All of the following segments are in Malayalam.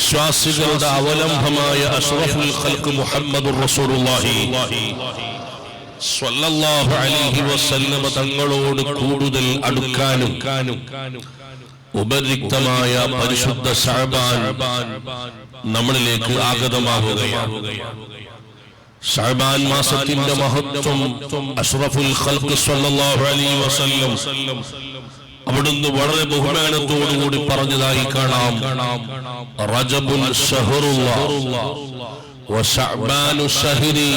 വിശ്വാസികളുടെ അവലംബമായ അഷ്റഫുൽ ഖൽഖ് മുഹമ്മദുർ റസൂലുള്ളാഹി. സ്വല്ലല്ലാഹു അലൈഹി വസല്ലമ തങ്ങളോട് കൂടുതൽ അടുക്കാനും ഉപരിക്തമായ പരിശുദ്ധ ഷഅബാൻ നമ്മളിലേക്ക് ആഗതമാവുകയാണ്. ഷഅബാൻ മാസത്തിന്റെ മഹത്വം അഷ്റഫുൽ ഖൽഖ് സ്വല്ലല്ലാഹു അലൈഹി വസല്ലം അവിടുന്ന് വളരെ ബഹുമാനത്തോടുകൂടി പറഞ്ഞതായി കാണാം റജബുൽ ഷഹറുല്ലാ وشعبان شهري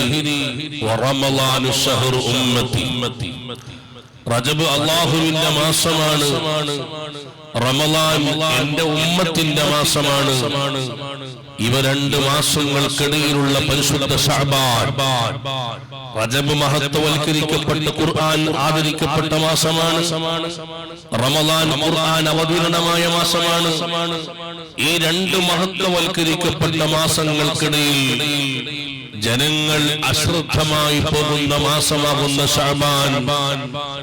ورمضان شهر أمتي റജബ് അള്ളാഹുവിന്റെ മാസമാണ്. എന്റെ ഉമ്മത്തിന്റെ മാസമാണ്. ഇവ രണ്ട് മാസങ്ങൾക്കിടയിലുള്ള പരിശുദ്ധ റജബ് മഹത്വവൽക്കരിക്കപ്പെട്ട ഖുർആൻ ആദരിക്കപ്പെട്ട മാസമാണ്. റമലാൻ ഖുർആൻ അവതീർണമായ മാസമാണ്. ഈ രണ്ട് മഹത്വവൽക്കരിക്കപ്പെട്ട മാസങ്ങൾക്കിടയിൽ ജനങ്ങൾ അശ്രദ്ധമായി പോകുന്ന മാസമാകുന്ന ഷാബാൻ.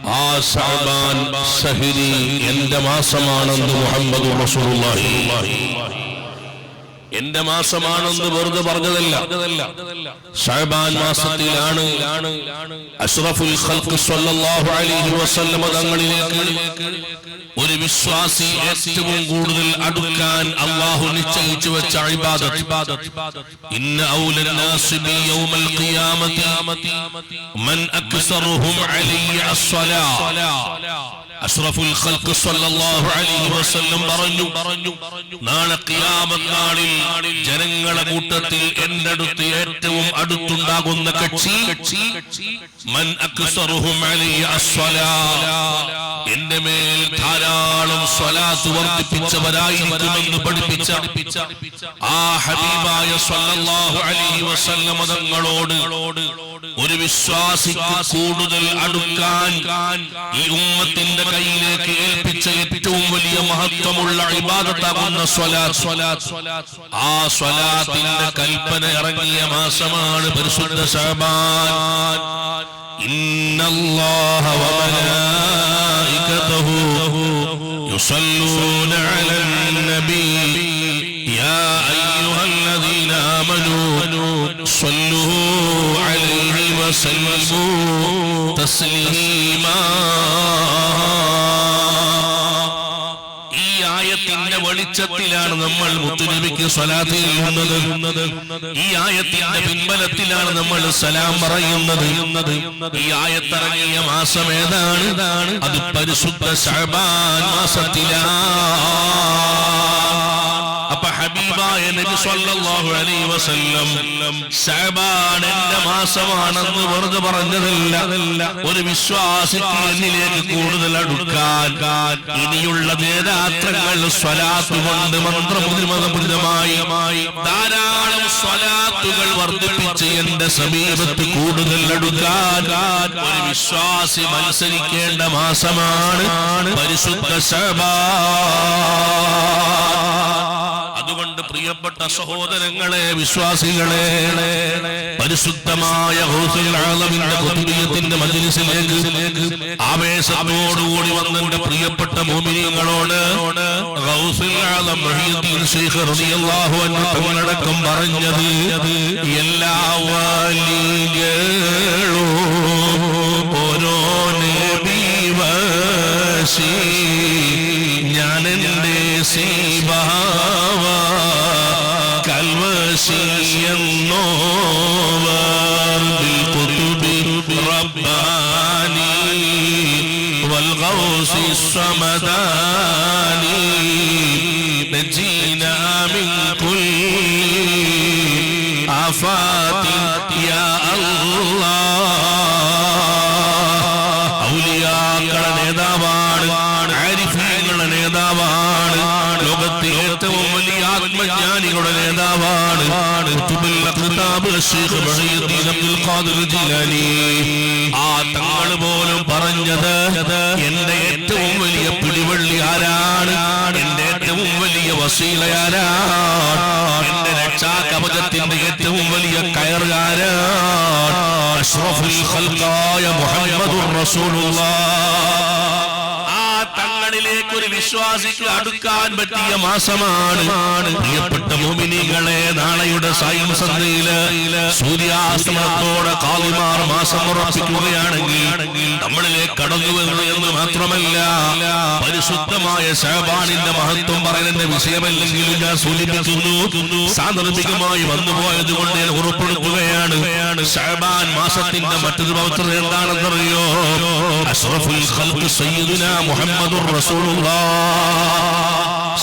ആ ഷാബാൻ സഹിരി എന്റെ മാസമാണെന്ന് മുഹമ്മദ് റസൂലുള്ളാഹി. എന്റെ മാസമാണെന്ന് വെറുതെ പറഞ്ഞതല്ല. ഷഹബാൻ മാസത്തിലാണ് അഷ്റഫുൽ അലൈഹി വസല്ലമ തങ്ങളിലേക്ക് ഒരു വിശ്വാസി ഏറ്റവും കൂടുതൽ അടുക്കാൻ അള്ളാഹു നിശ്ചയിച്ചു വെച്ച ഇന്ന യൗമൽ ഖിയാമത്തി മൻ അക്സറുഹും അലൈഹി അസ്സലാ. അഷ്റഫുൽ ഖൽഖ് സ്വല്ലല്ലാഹു അലൈഹി വസല്ലം പറഞ്ഞു നാളെ ഖിയാമത്ത് നാളിൽ ജനങ്ങളെ കൂട്ടത്തിൽ എന്റെ അടുത്ത് ഏറ്റവും അടുത്തുണ്ടാകുന്ന കക്ഷി മൻ എന്റെ മേൽ ധാരാളം സ്വലാത്ത് വർദ്ധിപ്പിച്ചവരായിരിക്കുമെന്ന് പഠിപ്പിച്ച ആ ഹബീബായ സല്ലല്ലാഹു അലൈഹി വസല്ലമ തങ്ങളോട് ഒരു വിശ്വാസിക്ക് കൂടുതൽ അടുക്കാൻ ഈ ഉമ്മത്തിന്റെ കയ്യിലേക്ക് ഏൽപ്പിച്ച ഏറ്റവും വലിയ മഹത്വമുള്ള ഇബാദത്താകുന്ന സ്വലാത്ത്. ആ സ്വലാത്തിന്റെ കൽപ്പന ഇറങ്ങിയ മാസമാണ് പരിശുദ്ധ ശബാൻ. ഇന്നല്ലാഹ വമലായികതഹു യുസല്ലൂന അലൻ നബി. യാ അയ്യുഹല്ലദീന ആമനൂ. സ്വല്ലൂ അലൈഹി വസല്ലമൂ തസ്ലീമാ. ആയത്തിന്റെ വെളിച്ചത്തിലാണ് നമ്മൾ മുത്തുനബിക്ക് സ്വലാത്ത് ചെയ്യുന്നത് ഈ ആയത്തിന്റെ പിൻബലത്തിലാണ് നമ്മൾ സലാം പറയുന്നത്. ഈ ആയത്തിറങ്ങിയ മാസം ഏതാണ്? അത് പരിശുദ്ധ ഷഅബാൻ മാസത്തിലാണ് ഹബീബായ നബി സല്ലല്ലാഹു അലൈഹി വസല്ലം ശഅബാൻ എന്റെ മാസമാണെന്ന് വെറുതെ പറഞ്ഞതല്ല. ഒരു വിശ്വാസിക്ക് എന്നിലേക്ക് കൂടുതൽ അടുക്കാൻ. ഇനിയുള്ള നേരാത്രങ്ങൾ സ്വലാത്ത് കൊണ്ട് ധാരാളം സ്വലാത്തുകൾ വർദ്ധിപ്പിച്ച് എന്റെ സമീപത്ത് കൂടുതൽ അടുക്കാൻ. ഒരു വിശ്വാസി മത്സരിക്കേണ്ട മാസമാണ് പരിശുദ്ധ ശഅബാൻ അതുകൊണ്ട് പ്രിയപ്പെട്ട സഹോദരങ്ങളെ വിശ്വാസികളെ പരിശുദ്ധമായ ആവേശത്തോടുകൂടി മജ്ലിസിലേക്ക് ആവേശത്തോടുകൂടി വന്നെന്റെ പ്രിയപ്പെട്ട മോമിനിയങ്ങളോട് ടക്കം പറഞ്ഞത് എല്ലാ വലികളും ഓരോ നബി വശി ആത്മജ്ഞാനികളുടെ നേതാവാണ് ആ തങ്ങൾ പോലും പറഞ്ഞത് എന്റെ ഏറ്റവും വലിയ പിടിവള്ളി ആരാണ്? എന്റെ ഏറ്റവും വലിയ വസീല ആരാണ്? എന്റെ രക്ഷാകവചത്തിന്റെ ഏറ്റവും വലിയ കയറുകാരാണ് അഷ്റഫുൽ ഖൽഖായ മുഹമ്മദുർ റസൂലുള്ളാഹ് വിശ്വാസിക്ക് അടുക്കാൻ പറ്റിയ മാസമാണ്. പ്രിയപ്പെട്ട മോമിനികളെ നാളെയുടെ സായം സന്ധ്യയിൽ സൂര്യാസ്തമനത്തോടെ കാലിമാർ മാസം ഉറപ്പിക്കുകയാണെങ്കിൽ നമ്മളിലേക്ക് കടന്നു എന്ന് മാത്രമല്ല പരിശുദ്ധമായ ഷഹബാനിന്റെ മഹത്വം പറയുന്ന വിഷയമല്ലെങ്കിലും ഞാൻ സൂചിപ്പിക്കുന്നു സാന്ദർഭികമായി വന്നുപോയത് കൊണ്ട് ഞാൻ ഉറപ്പെടുത്തുകയാണ്. ഷഹബാൻ മാസത്തിന്റെ മറ്റൊരു പവിത്രത എന്താണെന്നറിയോ? അഷ്റഫുൽ محمد സയ്യിദുനാ الله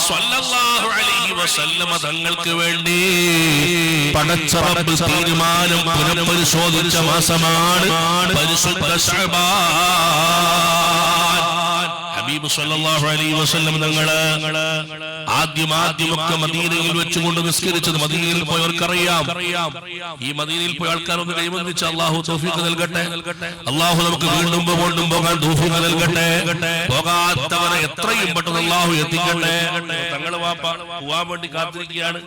صلى സ്വല്ലല്ലാഹു അലൈഹി വസല്ലമ തങ്ങൾക്ക് വേണ്ടി പടച്ച റബ്ബ് തീരുമാനം പുനഃപരിശോധിച്ച മാസമാണ് പരിശുദ്ധ ശഅബാൻ ഹബീബ് സല്ലല്ലാഹു അലൈഹി വസല്ലം തങ്ങൾ ആദ്യം ആദ്യമൊക്കെ മദീനയിൽ വെച്ചുകൊണ്ട് നിസ്കരിച്ചത് മദീനയിൽ പോയവർക്കറിയാം. ഈ മദീനയിൽ പോയ ആൾക്കാർ ഒന്ന് കൈവന്നിച്ച് അള്ളാഹു തൗഫീഖ് നൽകട്ടെ. അള്ളാഹു നമുക്ക് വീണ്ടും വീണ്ടും പോകാൻ തൗഫീഖ് നൽകട്ടെ. പോകാത്തവരെ എത്രയും പെട്ടെന്ന് അള്ളാഹു എത്തിക്കട്ടെ. തങ്ങൾ വാപ്പ പോവാൻ വേണ്ടി കാത്തിരിക്കുകയാണ്.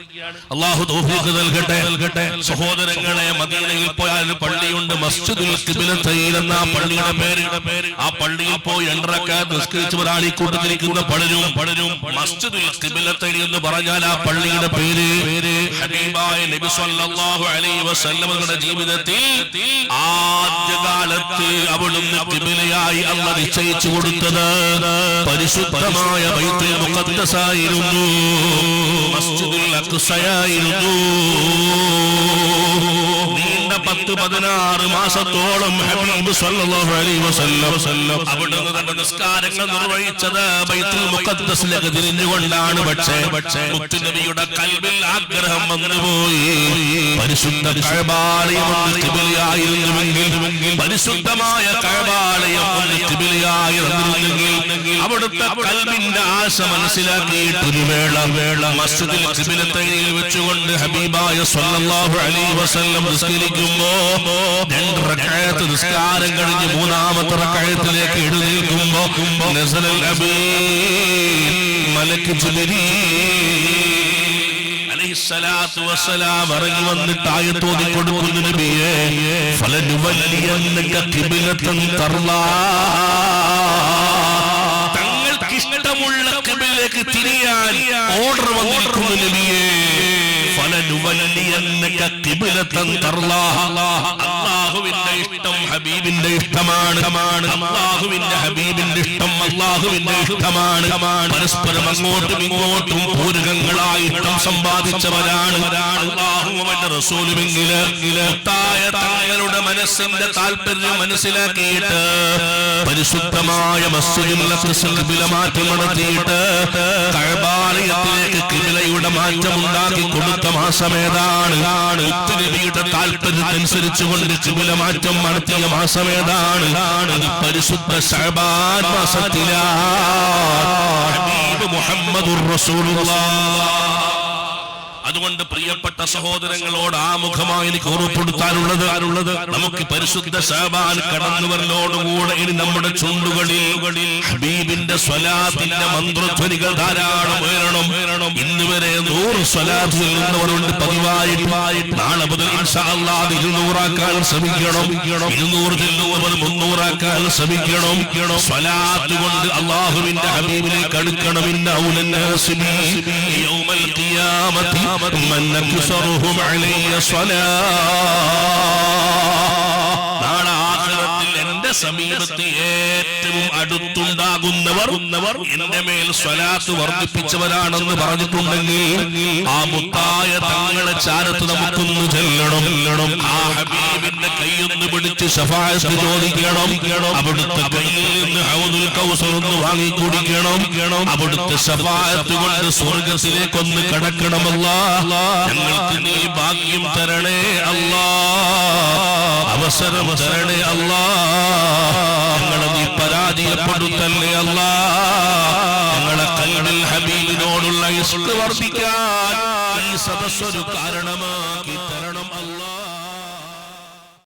അള്ളാഹു തൗഫീഖ് നൽകട്ടെ. നൽകട്ടെ സഹോദരങ്ങളെ മദീനയിൽ പോയാൽ പള്ളിയുണ്ട്. മസ്ജിദുൽ ഖിബ്ലത്തൈൻ എന്ന പള്ളിയുടെ പേര്. ആ പള്ളിയിൽ പോയി രണ്ടരക്കാർ നിസ്കരിച്ചവരാണ് ഈ കൂട്ടത്തിലിരിക്കുന്ന പലരും പലരും മസ്ജിദുൽ ഖിബ്ലത്തൈൻ എന്ന് പറഞ്ഞാൽ ആ പള്ളിയുടെ പേര്. പേര്. ഹബീബായ നബി സല്ലല്ലാഹു അലൈഹി വസല്ലമയുടെ ജീവിതത്തിൽ ആദ്യകാലത്ത് അവിടുന്ന് ഖിബ്ലയായി അല്ല നിശ്ചയിച്ചു കൊടുത്തത് പരിശുദ്ധമായ ബൈത്തുൽ മുഖദ്ദസായിരുന്നു. മസ്ജിദുൽ അഖ്സയായിരുന്നു നീണ്ട പത്ത് പതിനാറ് മാസത്തോളം ഹബീബ് സല്ലല്ലാഹു അലൈഹി വസല്ലം അവിടുന്ന് തന്റെ നിസ്കാരങ്ങൾ നിർവഹിച്ചത് ബൈത്തുൽ മുഖദ്ദസിലേക്ക് തിരിഞ്ഞുകൊണ്ടാണ്. പക്ഷേ പക്ഷേ മുത്തുനബിയുടെ കൽബിൽ ആഗ്രഹം വന്നുപോയി. പരിശുദ്ധ കഴബാലയം ഒന്ന് കിബിലിയായിരുന്നുവെങ്കിൽ പരിശുദ്ധമായ കഴബാലയം ഒന്ന് കിബിലിയായിരുന്നെങ്കിൽ അവിടുത്തെ കൽവിന്റെ ആശ മനസ്സിലാക്കിയിട്ട് ഒരു വേള വേള മസ്ജിദിൽ കിബിലത്തയിൽ വെച്ചുകൊണ്ട് ഹബീബായ സ്വല്ലല്ലാഹു അലൈഹി വസല്ലം നിസ്കരിക്കുമ്പോ രണ്ട് റക്അത്ത് നിസ്കാരം കഴിഞ്ഞ് മൂന്നാമത്തെ റക്അത്തിലേക്ക് എഴുന്നേൽക്കുമ്പോ നസലൽ അമീൻ മലക്ക് ജിബ്രീൽ ഇറങ്ങി വന്നിട്ട് ആയത്തോതി കൊടുക്കുന്ന നബിയെ. തങ്ങൾക്ക് ഇഷ്ടമുള്ള ഖിബ്ലയിലേക്ക് തിരിയാൻ ഓർഡർ വന്നിരിക്കുന്നു നബിയെ. ഫലനുവല്ലിയന്നക ഖിബ്ലതൻ തർലാ അല്ലാഹുവിന്റെ ഇഷ്ടം ഹബീബിന്റെ ഇഷ്ടമാണ്. അള്ളാഹുവിന്റെ ഹബീബിന്റെ ഇഷ്ടം അള്ളാഹുവിന്റെ ഇഷ്ടമാണ്. പരസ്പരം അങ്ങോട്ടും ഇങ്ങോട്ടും പൂരകങ്ങളായി ഇഷ്ടം സമ്പാദിച്ചവരാണ്. അല്ലാഹുവും അവന്റെ റസൂലുമെങ്കിൽ തങ്ങളുടെ മനസ്സിന്റെ താല്പര്യം മനസ്സിലാക്കിയിട്ട് പരിശുദ്ധമായ ഖിബില മാറ്റം നടത്തിയിട്ട് കഴബാലയത്തിലേക്ക് ഖിബിലയുടെ മാറ്റം ഉണ്ടാക്കി കൊടുത്ത മാസമേതാണ് നബിയുടെ താല്പര്യത്തിനനുസരിച്ച് കൊണ്ട് ഖിബില മാറ്റം നടത്തിയ മാസമേതാണ് അത് പരിശുദ്ധ ശഅബാൻ മാസത്തിലാണ് അതുകൊണ്ട് പ്രിയപ്പെട്ട സഹോദരങ്ങളോട് ആമുഖമായി എനിക്ക് ഓർമ്മപ്പെടുത്താനുള്ളത് നമുക്ക് പരിശുദ്ധ ശാബാൻ കടന്നുവരലോടുകൂടെ ഇനി നമ്മുടെ ചുണ്ടുകളിൽ ഹബീബിന്റെ സ്വലാത്തിന്റെ മന്ത്രധ്വനികൾ ധാരാളം ഉയരണം. ഉയരണം ഇന്നുവരെ നൂറ് സ്വലാത്ത് നിന്നവരുണ്ട് പതിവായിട്ട് നാളെ മുതൽ ഇരുന്നൂറാക്കാൻ ശ്രമിക്കണം. ഇരുന്നൂറ് ചെല്ലുമ്പോൾ മുന്നൂറാക്കാൻ ശ്രമിക്കണം. സ്വലാത്ത് കൊണ്ട് അള്ളാഹുവിന്റെ ഹബീബിലേക്ക് അടുക്കണമെന്ന നാളെ എന്റെ സമീപത്ത് ഏറ്റവും അടുത്തുണ്ടാകുന്നവർ എന്റെ മേൽ സ്വലാത്ത് വർദ്ധിപ്പിച്ചവരാണെന്ന് പറഞ്ഞിട്ടുണ്ടെങ്കിൽ ആ മുത്തായ തങ്ങളെ ചാരത്ത് നമുക്കൊന്ന് ചെല്ലണം. ആ ഹബീബിന്റെ കൈയൊന്ന് പിടിച്ച് ഷഫായത്ത് ചോദിക്കണം. അവിടുത്തെ കയ്യിൽ നിന്ന് ഹൗദുൽ കൗസർ ഒന്ന് വാങ്ങി കുടിക്കണം. അവിടുത്തെ ഷഫായത്ത് കൊണ്ട് സ്വർഗത്തിലേക്കൊന്ന് കടക്കണമല്ല. ഞങ്ങൾക്ക് നീ ഭാഗ്യം തരണേ. അവസരം തരണേ അല്ലാ. ഞങ്ങളെ നീ പരാജയപ്പെടുത്തല്ലേ അല്ലാ. ഞങ്ങളെ കൽവിൽ ഹബീബിനോടുള്ള ഇഷ്ട വർദ്ധിക്കാൻ ഈ സദസ്സൊരു കാരണമാക്കി.